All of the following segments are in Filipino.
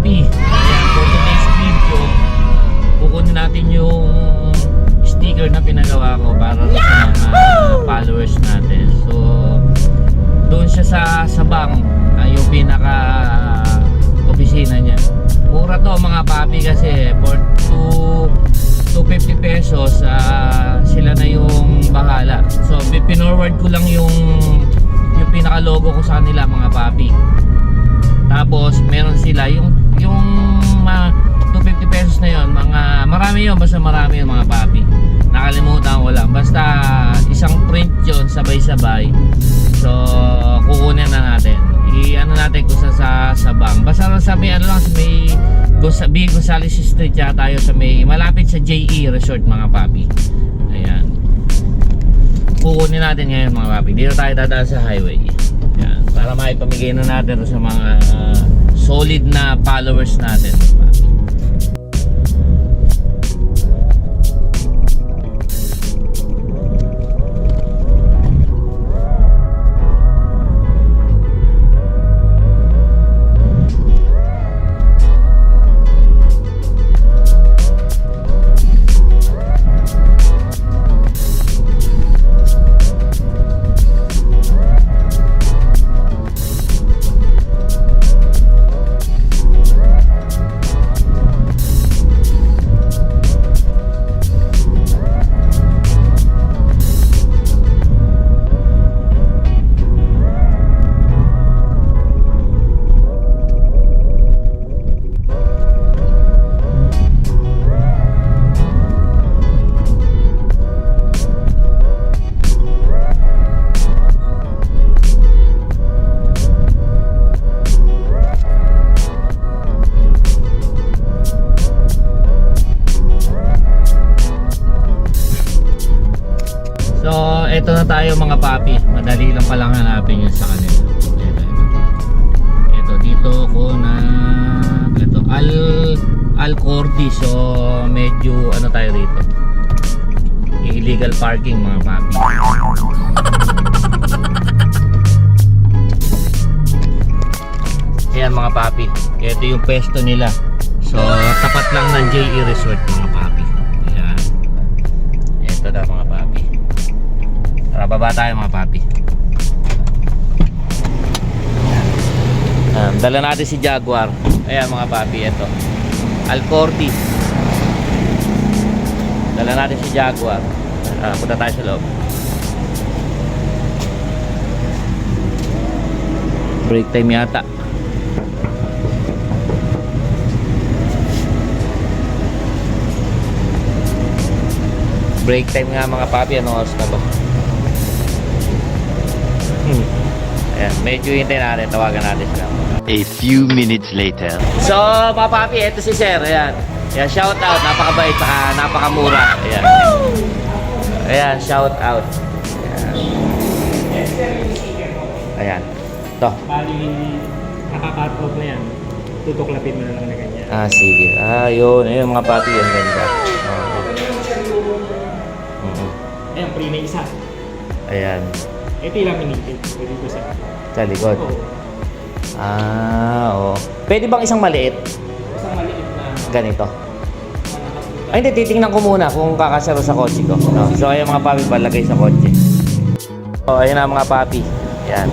papi. Ayan, for today's video, kukunin natin yung sticker na pinagawa ko para sa mga followers natin. So, doon siya sa Sabang, ah, yung pinaka opisina niya. Mura to mga papi kasi for 2 250 pesos ah, sila na yung bahala. So, pi- pinorward ko lang yung yung pinaka logo ko sa kanila mga papi. Yon basta marami yon mga papi. Nakalimutan ko lang. Basta isang print yon sabay-sabay. So kukunin na natin. I-ano natin kung sa sa, sa bank. Basta lang sa may ano lang sa may Gonza- B. Gonzales Street yata tayo sa may malapit sa JE Resort mga papi. Ayan. Kukunin natin ngayon mga papi. Dito tayo dadaan sa highway. Yan. Para maipamigay na natin sa mga uh, solid na followers natin. papi. Eto na tayo mga papi. Madali lang palang hanapin yun sa kanila. Ito, ito. Ito, dito ko na... Ito, Al... Al Cordi. So, medyo ano tayo rito. Illegal parking mga papi. Ayan mga papi. Ito yung pesto nila. So, tapat lang ng JE Resort mga papi. Tara, baba tayo mga papi. Ayan, dala natin si Jaguar. Ayan mga papi, ito. Alcorti. Dala natin si Jaguar. Ah, punta tayo sa loob. Break time yata. Break time nga mga papi. Anong oras na ba? Ayan, medyo hintay natin. Tawagan natin sila. A few minutes later. So, mga papi, ito si Sir. Ayan. Ayan, shout out. Napakabait, saka napakamura. Ayan. Ayan, shout out. Ayan. Ayan. Ito. Bali, nakakat off na yan. Tutuklapin mo na lang na ganyan. Ah, sige. Ah, yun. Ayun, mga papi. Yan, ganda. Mhm. Ayan, pre na isa. Ayan. Ito yung laminated. Pwede ko sa... Sa likod. Oo. Ah, oo. Pwede bang isang maliit? Isang maliit na... Ganito. Ay, hindi. Titingnan ko muna kung kakasaro sa kotse ko. No? So, ayan mga papi, palagay sa kotse. So, ayan na mga papi. Ayan.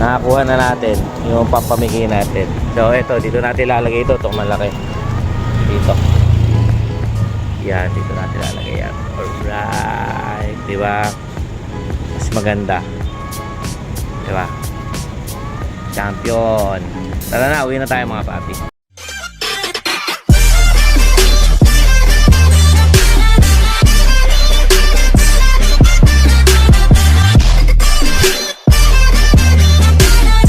Nakakuha na natin yung pampamigay natin. So, eto. Dito natin lalagay ito. Itong malaki. Dito. Yan. Dito natin lalagay yan. Alright. Di ba? Mas maganda. Di ba? Champion. Tara na. Uwi na tayo mga papi.